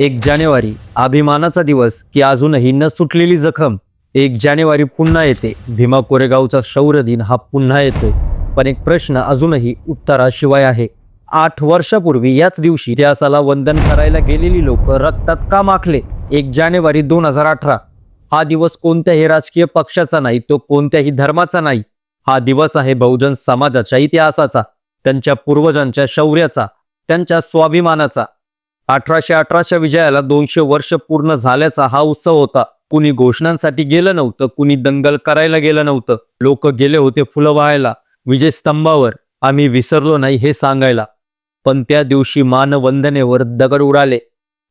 एक जानेवारी अभिमानाचा दिवस की अजूनही न सुटलेली जखम. एक जानेवारी पुन्हा येते. भीमा कोरेगावचा शौर्य दिन हा पुन्हा येतोय. पण एक प्रश्न अजूनही उत्तराशिवाय आहे. आठ वर्षापूर्वी याच दिवशी इतिहासाला वंदन करायला गेलेली लोक रक्तात का माखले? एक जानेवारी दोन हजार अठरा. हा दिवस कोणत्याही राजकीय पक्षाचा नाही तो कोणत्याही धर्माचा नाही. हा दिवस आहे बहुजन समाजाच्या इतिहासाचा त्यांच्या पूर्वजांच्या शौर्याचा त्यांच्या स्वाभिमानाचा. अठराशे अठराच्या विजयाला दोनशे वर्ष पूर्ण झाल्याचा हा उत्सव होता. कुणी घोषणांसाठी गेलं नव्हतं कुणी दंगल करायला गेलं नव्हतं. लोक गेले होते फुलं वाहायला विजयस्तंभावर. आम्ही विसरलो नाही हे सांगायला. पण त्या दिवशी मानवंदनेवर दगड उडाले.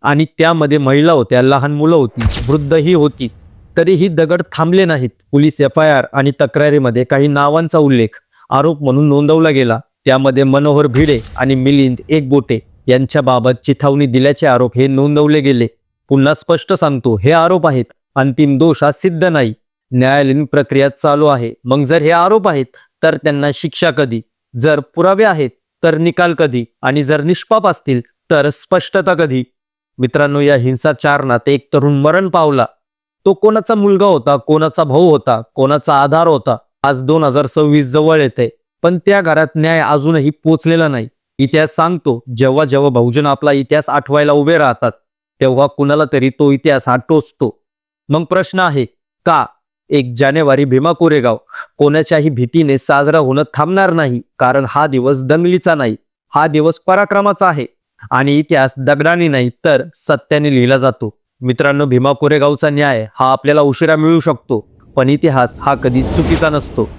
आणि त्यामध्ये महिला होत्या लहान मुलं होती वृद्धही होती. तरीही दगड थांबले नाहीत. पोलीस एफ आय आर आणि तक्रारीमध्ये काही नावांचा उल्लेख. आरोप म्हणून नोंदवला गेला. त्यामध्ये मनोहर भिडे आणि मिलिंद एकबोटे यांच्याबाबत चिथावणी दिल्याचे आरोप हे नोंदवले गेले. पुन्हा स्पष्ट सांगतो हे आरोप आहेत. अंतिम दोष हा सिद्ध नाही. न्यायालयीन प्रक्रिया चालू आहे. मग जर हे आरोप आहेत तर त्यांना शिक्षा कधी? जर पुरावे आहेत तर निकाल कधी? आणि जर निष्पाप असतील तर स्पष्टता कधी? मित्रांनो या हिंसाचारणात एक तरुण मरण पावला. तो कोणाचा मुलगा होता कोणाचा भाऊ होता कोणाचा आधार होता आज दोन हजार सव्वीस जवळ येते. पण त्या घरात न्याय अजूनही पोचलेला नाही. इतिहास सांगतो जेव्हा जेव्हा बहुजन आपला इतिहास आठवायला उभे राहतात तेव्हा कुणाला तरी तो इतिहास हा टोचतो. मग प्रश्न आहे का एक जानेवारी भीमा कोरेगाव कोणाच्याही भीतीने साजरा होणं थांबणार नाही कारण हा दिवस दंगलीचा नाही हा दिवस पराक्रमाचा आहे आणि इतिहास दगडाने नाही तर सत्याने लिहिला जातो. मित्रांनो भीमा कोरेगावचा न्याय हा आपल्याला उशिरा मिळू शकतो पण इतिहास हा कधी चुकीचा नसतो.